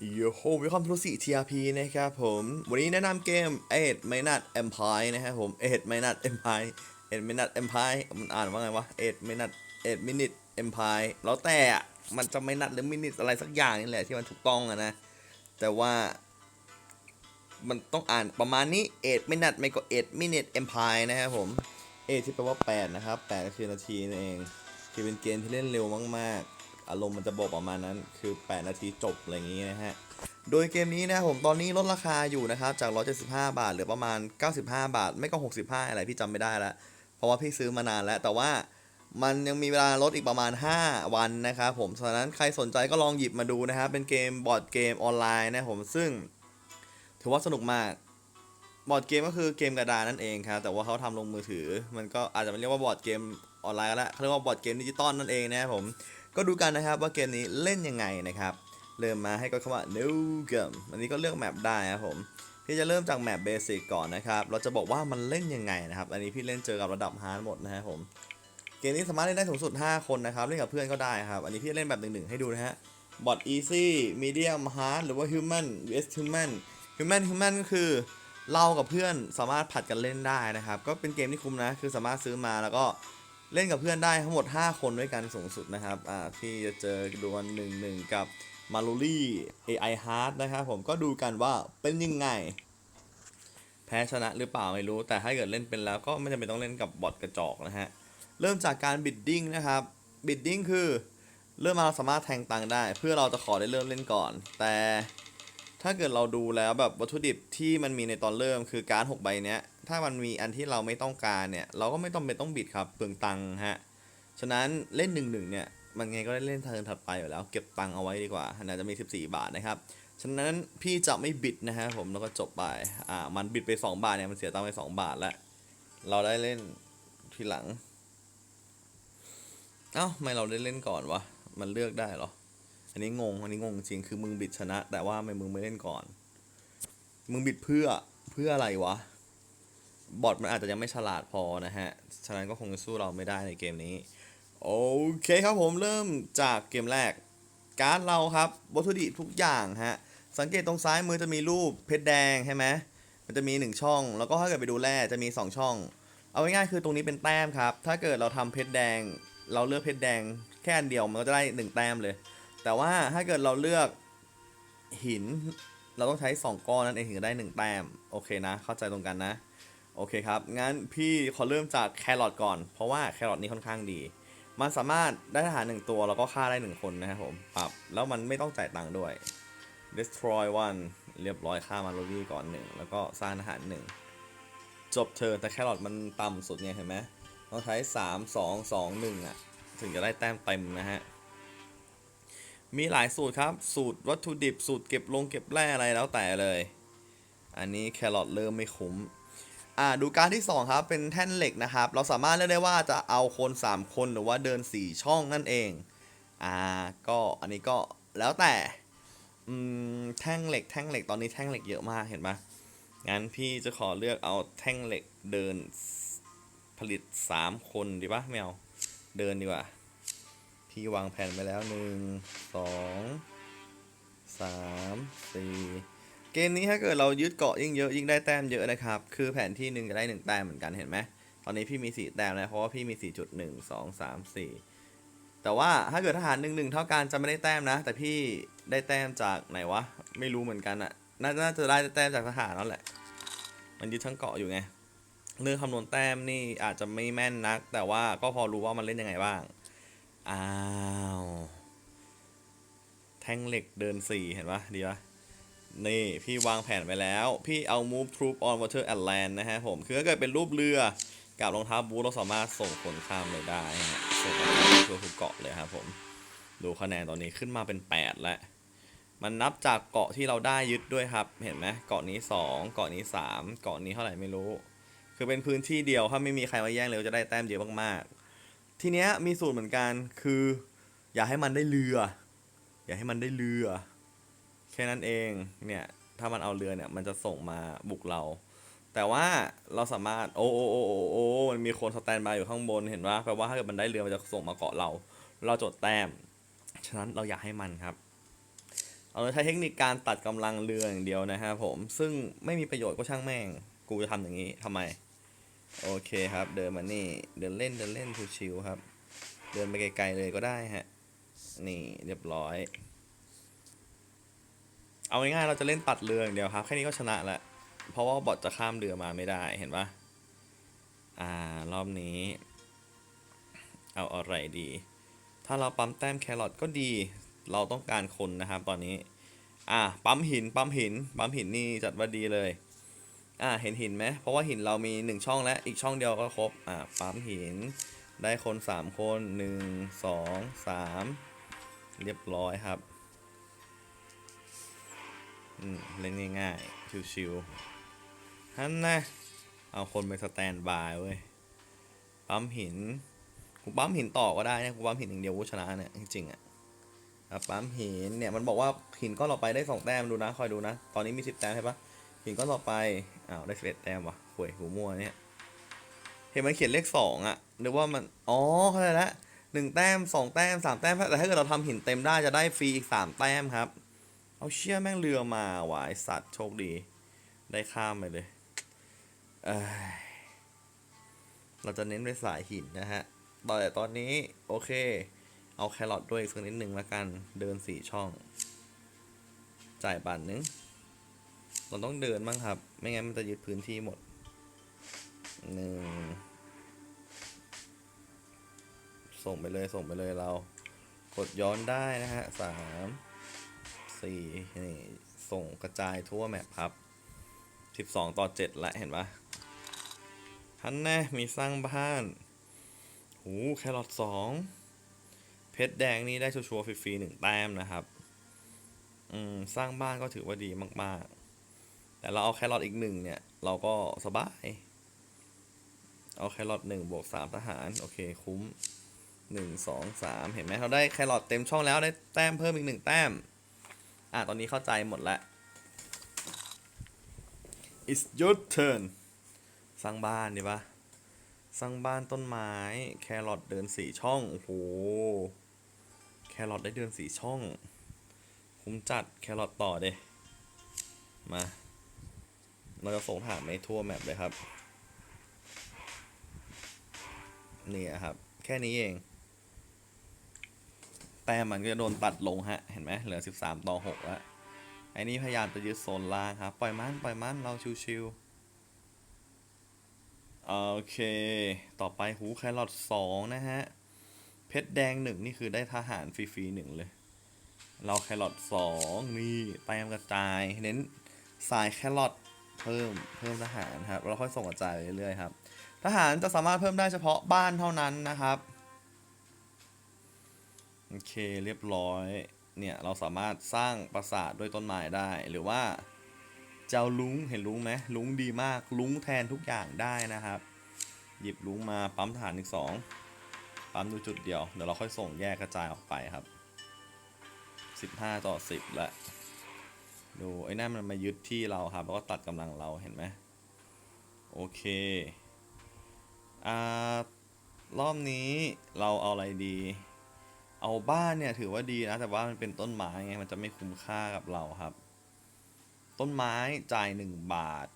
โยโฮวิคอมทูสี่ TRP นะครับผม วันนี้แนะนำเกม8 Minute Empire นะครับผม8 Minute Empire 8 Minute Empire มันอ่านว่าไงวะ8 Minute 8 Minute Empire แล้วแต่มันจะไม่นัดหรือมินิทอะไรสักอย่างนี่แหละที่มันถูกต้องอะนะ แต่ว่ามันต้องอ่านประมาณนี้8 Minute ไม่ก็8 Minute Empire นะครับผม8ที่แปลว่า 8 นะครับ 8 ก็คือนาทีนั่นเอง คือเป็นเกมที่เล่นเร็วมากๆ อารมณ์มันจะบอกประมาณนั้นคือ 8 นาทีจบอะไรอย่างนี้นะฮะ โดยเกมนี้นะผมตอนนี้ลดราคาอยู่นะครับจาก 175 บาทเหลือประมาณ 95 บาท ไม่ก็ 65 อะไรพี่จำไม่ได้ล้วเพราะว่าพี่ซื้อมานานแล้ว แต่ว่ามันยังมีเวลาลดอีกประมาณ 5 วันนะครับผมฉะนั้นใครสนใจก็ลองหยิบมาดูนะครับเป็นเกมบอร์ดเกมออนไลน์นะผมซึ่ง ถือว่าสนุกมากบอร์ดเกมก็คือเกมกระดานนั่นเองครับแต่ว่าเขาทำลงมือถือ มันก็อาจจะไม่เรียกว่าบอร์ดเกมออนไลน์ก็แล้วเขาเรียกว่าบอร์ดเกมดิจิตอลนั่นเองนะครับผม ก็ดูกันนะครับว่าเกมนี้เล่นยังไงนะครับ เริ่มมาให้กดคำว่า new game อันนี้ก็เลือกแมปได้ครับผมพี่จะเริ่มจากแมปเบสิกก่อนนะครับ เราจะบอกว่ามันเล่นยังไงนะครับ อันนี้พี่เล่นเจอกับระดับฮาร์ดหมดนะครับผม เกมนี้สามารถเล่นได้สูงสุด 5 คนนะครับ เล่นกับเพื่อนก็ได้ครับ อันนี้พี่เล่นแบบหนึ่งๆให้ดูนะฮะ บอท easy medium hard หรือว่า human vs human human human ก็คือเรากับเพื่อนสามารถผัดกันเล่นได้นะครับ ก็เป็นเกมที่คุ้มนะ คือสามารถซื้อมาแล้วก็ เล่นกับเพื่อนได้ทั้งหมด 5 คนด้วยกันสูงสุดนะครับอ่าพี่จะเจอดวลหนึ่งหนึ่งกับมารูลี่ AI Hard นะครับผมก็ดูกันว่าเป็นยังไง แพ้ชนะหรือเปล่าไม่รู้ แต่ถ้าเกิดเล่นเป็นแล้วก็ไม่จำเป็นต้องเล่นกับบอทกระจอกนะฮะ เริ่มจากการบิดดิ้งนะครับบิดดิ้งคือเริ่มมาเราสามารถแทงตังได้ เพื่อเราจะขอได้เริ่มเล่นก่อน แต่ถ้าเกิดเราดูแล้วแบบวัตถุดิบที่มันมีในตอนเริ่มคือการ์ดหกใบเนี้ย ถ้ามันมีอันที่เราไม่ต้องการเนี่ย เราก็ไม่ต้องเป็นต้องบิดครับเปลืองตังค์ฮะ ฉะนั้นเล่นหนึ่งหนึ่งเนี่ย มันไงก็ได้เล่นเทิร์นถัดไปอยู่แล้ว เก็บตังค์เอาไว้ดีกว่าน่าจะมี 14 บาทนะครับ ฉะนั้นพี่จะไม่บิดนะฮะผมแล้วก็จบไป อ่า มันบิดไป 2 บาทเนี่ย มันเสียตังค์ไป 2 บาทแล้ว เราได้เล่นทีหลัง เอ้าทำไมเราได้เล่นก่อนวะ มันเลือกได้เหรอ อันนี้งง อันนี้งงจริง คือมึงบิดชนะ แต่ว่าไมมึงไม่เล่นก่อน มึงบิดเพื่อ เพื่ออะไรวะ บอทมันอาจจะยังไม่ฉลาดพอนะฮะ ฉะนั้นก็คงสู้เราไม่ได้ในเกมนี้ โอเคครับผมเริ่มจากเกมแรก การ์ดเราครับ วัตถุดิบทุกอย่างฮะ สังเกตตรงซ้ายมือจะมีรูปเพชรแดงใช่ไหมมันจะมี 1 ช่อง แล้วก็ถ้าเกิดไปดูแร่จะมี 2 ช่อง เอาง่ายๆคือตรงนี้เป็นแต้มครับ ถ้าเกิดเราทำเพชรแดง เราเลือกเพชรแดงแค่อันเดียวมันก็จะได้ 1 แต้มเลย แต่ว่าถ้าเกิดเราเลือกหิน เราต้องใช้ 2 ก้อนนั่นเองถึงจะได้ 1 แต้ม โอเคนะ เข้าใจตรงกันนะ โอเคครับ งั้นพี่ขอเริ่มจากแครอทก่อน เพราะว่าแครอทนี้ค่อนข้างดี มันสามารถได้ทหารหนึ่งตัวแล้วก็ฆ่าได้หนึ่งคนนะครับผมปรับแล้วมันไม่ต้องจ่ายตังค์ด้วย destroy one เรียบร้อยฆ่ามาโรดี้ก่อนหนึ่งแล้วก็สร้างทหารหนึ่งจบเทิร์นแต่แครอทมันต่ำสุดไงเห็นไหมต้องใช้3 2 2 1อะ ถึงจะได้แต้มเต็มนะฮะ มีหลายสูตรครับ สูตรวัตถุดิบสูตรเก็บลงเก็บแร่อะไรแล้วแต่เลย อันนี้แครอทเริ่มไม่คุ้ม อ่าดูการที่ 2 ครับเป็นแท่นเหล็กนะครับ เราสามารถเลือกได้ว่าจะเอาคน 3 คนหรือว่าเดิน 4 ช่องนั่นเองอ่าก็อันนี้ก็แล้วแต่อืมแท่งเหล็กแท่งเหล็กตอนนี้แท่งเหล็กเยอะมากเห็นปะงั้นพี่จะขอเลือกเอาแท่งเหล็กเดินผลิต 3 คนดีปะไม่เอาเดินดีกว่าพี่วางแผนไปแล้วหนึ่งสองสามสี่ เกมนี้ถ้าเกิดเรายึดเกาะยิ่งเยอะยิ่งได้แต้มเยอะนะครับ คือแผนที่หนึ่งจะได้หนึ่งแต้มเหมือนกันเห็นไหมตอนนี้พี่มีสี่แต้มแล้วเพราะว่าพี่มีสี่จุดหนึ่งสองสามสี่แต่ว่าถ้าเกิดทหารหนึ่งหนึ่งเท่ากันจะไม่ได้แต้มนะ แต่พี่ได้แต้มจากไหนวะไม่รู้เหมือนกันอะน่าน่าจะได้แต้มจากทหารนั่นแหละ มันยึดทั้งเกาะอยู่ไงเรื่องคำนวณแต้มนี่อาจจะไม่แม่นนัก แต่ว่าก็พอรู้ว่ามันเล่นยังไงบ้าง อ้าว แท่งเหล็กเดินสี่เห็นปะดีปะ นี่พี่วางแผนไปแล้ว พี่เอา move troop on water and land นะฮะผม คือถ้าเกิดเป็นรูปเรือกับรองเท้าบูทเราสามารถส่งคนข้ามเลยได้ฮะส่งทัวทุกเกาะเลยครับผม ดูคะแนนตอนนี้ขึ้นมาเป็น 8 แล้ว มันนับจากเกาะที่เราได้ยึดด้วยครับ เห็นไหมเกาะนี้ 2 เกาะนี้ 3 เกาะนี้เท่าไหร่ไม่รู้ คือเป็นพื้นที่เดียวถ้าไม่มีใครมาแย่งเลยจะได้แต้มเยอะมากๆ ทีเนี้ยมีสูตรเหมือนกันคือ อย่าให้มันได้เรือ อย่าให้มันได้เรือ แค่นั้นเองเนี่ยถ้ามันเอาเรือเนี่ยมันจะส่งมาบุกเรา แต่ว่าเราสามารถโอ้โอ้โอ้โอ้โอ้มันมีคนสแตนบายอยู่ข้างบนเห็นว่าแปลว่าถ้าเกิดมันได้เรือมันจะส่งมาเกาะเรา เราจดแต้ม ฉะนั้นเราอยากให้มันครับ เอาใช้เทคนิคการตัดกำลังเรืออย่างเดียวนะครับผมซึ่งไม่มีประโยชน์ก็ช่างแม่ง กูจะทำอย่างนี้ทำไม โอเคครับ เดินมานี่เดินเล่นเดินเล่นชิวๆครับ เดินไปไกลๆเลยก็ได้ฮะนี่เรียบร้อย เอาง่ายๆเราจะเล่นตัดเรืออย่างเดียวครับแค่นี้ก็ชนะละเพราะว่าบอทจะข้ามเรือมาไม่ได้เห็นปะอ่ารอบนี้ เอาอะไรดี ถ้าเราปั๊มแต้มแครอทก็ดี เราต้องการคนนะครับตอนนี้ อ่าปั๊มหินปั๊มหินปั๊มหินนี่จัดว่าดีเลย อ่าเห็นหินไหมเพราะว่าหินเรามีหนึ่งช่องและอีกช่องเดียวก็ครบอ่าปั๊มหินได้คนสามคนหนึ่งสองสามเรียบร้อยครับ เล่นง่ายๆ ชิวๆฮันนะ เอาคนไปสแตนบายเว้ย ปั๊มหิน กูปั๊มหินต่อก็ได้นะกูปั๊มหินอย่างเดียวกูชนะเนี่ยจริงๆอะอะปั๊มหินเนี่ยมันบอกว่าหินก้อนต่อไปได้สองแต้มดูนะคอยดูนะ ตอนนี้มีสิบแต้มใช่ปะหินก้อนต่อไปอ้าวได้สิบเอ็ดแต้มวะห่วยหูมั่วเนี่ยเห็นมันเขียนเลขสองอะหรือว่ามันอ๋อเข้าใจล้วหนึ่งแต้มสองแต้มสามแต้มแต่ถ้าเกิดเราทำหินเต็มได้จะได้ฟรีอีกสามแต้มครับ เอาเชี่ยแม่งเรือมาว่ะไอสัตว์โชคดี ได้ข้ามไปเลยเอ้ยเราจะเน้นไปสายหินนะฮะตอนแต่ตอนนี้โอเค เอาแครอทด้วยอีกสักนิดหนึ่งละกัน เดินสี่ช่อง จ่ายบาทหนึง เราต้องเดินบ้างครับ ไม่งั้นมันจะยึดพื้นที่หมดหนึ่งส่งไปเลยส่งไปเลยเรา กดย้อนได้นะฮะสาม สี่นี่ส่งกระจายทั่วแมปครับสิบสองต่อเจ็ดละเห็นปะฮันแน่มีสร้างบ้านหูแครอทสองเพชรแดงนี่ได้ชัวร์ฟรีๆหนึ่งแต้มนะครับอืมสร้างบ้านก็ถือว่าดีมากๆ แต่เราเอาแครอทอีกหนึ่งเนี่ย เราก็สบาย เอาแครอทหนึ่งบวกสามทหาร โอเคคุ้มหนึ่งสองสามเห็นไหมเราได้แครอทเต็มช่องแล้วได้แต้มเพิ่มอีกหนึ่งแต้ม อะตอนนี้เข้าใจหมดแล้ว it's your turn สร้างบ้านดีปะสร้างบ้านต้นไม้ แครอทเดินสี่ช่อง โอ้โห แครอทได้เดินสี่ช่อง คุ้มจัดแครอทต่อเดมา เราจะส่งถามไม่ทั่วแมปเลยครับ นี่ครับ แค่นี้เอง แต้มมันก็จะโดนตัดลงฮะ เห็นไหมเหลือ 13 ต่อ6แล้วไอ้นี่พยายามจะยึดโซนล่างครับ ปล่อยมัน ปล่อยมัน เราชิวๆ โอเค ต่อไปหูแครอทสองนะฮะ เพชรแดงหนึ่งนี่คือได้ทหารฟรีๆหนึ่งเลย เราแครอทสองนี่แต้มกระจาย เน้นสายแครอทเพิ่ม เพิ่มทหารครับ เราค่อยส่งกระจายเรื่อยๆครับ ทหารจะสามารถเพิ่มได้เฉพาะบ้านเท่านั้นนะครับ โอเคเรียบร้อย เนี่ยเราสามารถสร้างปราสาทด้วยต้นไม้ได้ หรือว่าเจ้าลุงเห็นลุงไหมลุงดีมากลุงแทนทุกอย่างได้นะครับ หยิบลุงมาปั๊มฐานอีกสองปั๊มดูจุดเดียวเดี๋ยวเราค่อยส่งแยกกระจายออกไปครับสิบห้าต่อสิบละดูไอ้นั่นมันมายึดที่เราครับแล้วก็ตัดกำลังเราเห็นไหมโอเคอ่ารอบนี้เราเอาอะไรดี เอาบ้านเนี่ยถือว่าดีนะ แต่ว่ามันเป็นต้นไม้ไงมันจะไม่คุ้มค่ากับเราครับ ต้นไม้จ่ายหนึ่งบาท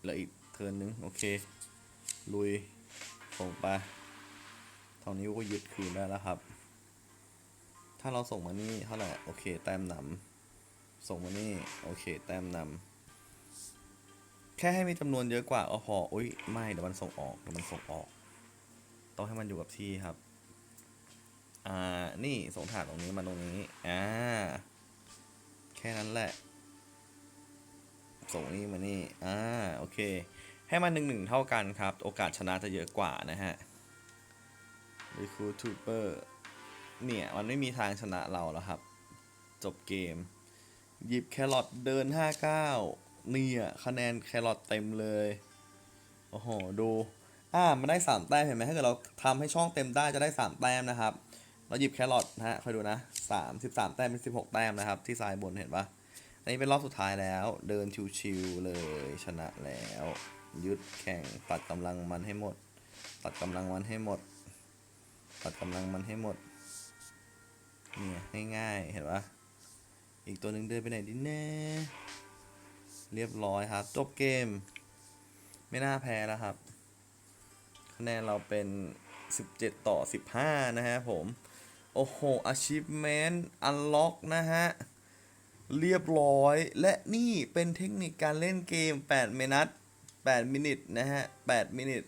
เหลืออีกเทินนึงโอเค ลุยส่งไปเท่านี้ก็ยึดคืนได้แล้วครับ ถ้าเราส่งมานี่เท่าไหร่โอเค แต้มนำส่งมานี่โอเค แต้มนำแค่ให้มีจำนวนเยอะกว่าก็พออุ้ยไม่เดี๋ยวมันส่งออกเดี๋ยวมันส่งออก ต้องให้มันอยู่กับที่ครับ อ่า นี่ส่งถาดตรงนี้มาตรงนี้ อ่า แค่นั้นแหละ ส่งนี่มานี่ อ่า โอเค ให้มันหนึ่งหนึ่งเท่ากันครับ โอกาสชนะจะเยอะกว่านะฮะ Recruit Trooper เนี่ย มันไม่มีทางชนะเราแล้วครับ จบเกม หยิบแครอทเดิน 59 เนี่ย คะแนนแครอทเต็มเลย โอ้โห ดูอ่ามันได้ 3 แต้มเห็นไหมถ้าเกิดเราทำให้ช่องเต็มได้จะได้ 3 แต้มนะครับ เราหยิบแครอทนะฮะคอยดูนะ3 13แต้มเป็น16แต้มนะครับ ที่ซ้ายบนเห็นปะอันนี้เป็นรอบสุดท้ายแล้ว เดินชิวๆเลยชนะแล้ว ยึดแข่งตัดกำลังมันให้หมด ตัดกำลังมันให้หมด ตัดกำลังมันให้หมดเนี่ยง่ายๆเห็นปะอีกตัวหนึ่งเดินไปไหนดิแน่เรียบร้อยครับจบเกม ไม่น่าแพ้แล้วครับ คะแนนเราเป็น 17 ต่อ 15 นะฮะผม โอ้โห achievement unlock นะฮะ เรียบร้อย และนี่เป็นเทคนิคการเล่นเกม 8 มินัท8มินิทนะฮะ 8 มินิท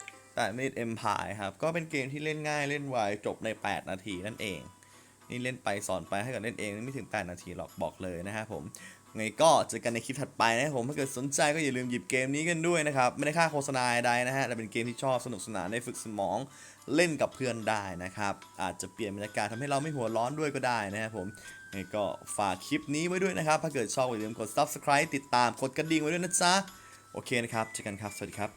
8มินิท Empire ครับ ก็เป็นเกมที่เล่นง่ายเล่นไวจบใน 8 นาทีนั่นเอง นี่เล่นไปสอนไปให้กับเล่นเอง ไม่ถึง 8 นาทีหรอกบอกเลยนะฮะผม ไงก็เจอกันในคลิปถัดไปนะครับผม ถ้าเกิดสนใจก็อย่าลืมหยิบเกมนี้กันด้วยนะครับ ไม่ได้ค่าโฆษณาใดนะฮะแต่เป็นเกมที่ชอบสนุกสนานได้ฝึกสมองเล่นกับเพื่อนได้นะครับ อาจจะเปลี่ยนบรรยากาศทำให้เราไม่หัวร้อนด้วยก็ได้นะครับผมไงก็ฝากคลิปนี้ไว้ด้วยนะครับ ถ้าเกิดชอบอย่าลืมกด subscribe ติดตามกดกระดิ่งไว้ด้วยนะจ๊ะโอเคนะครับเจอกันครับสวัสดีครับ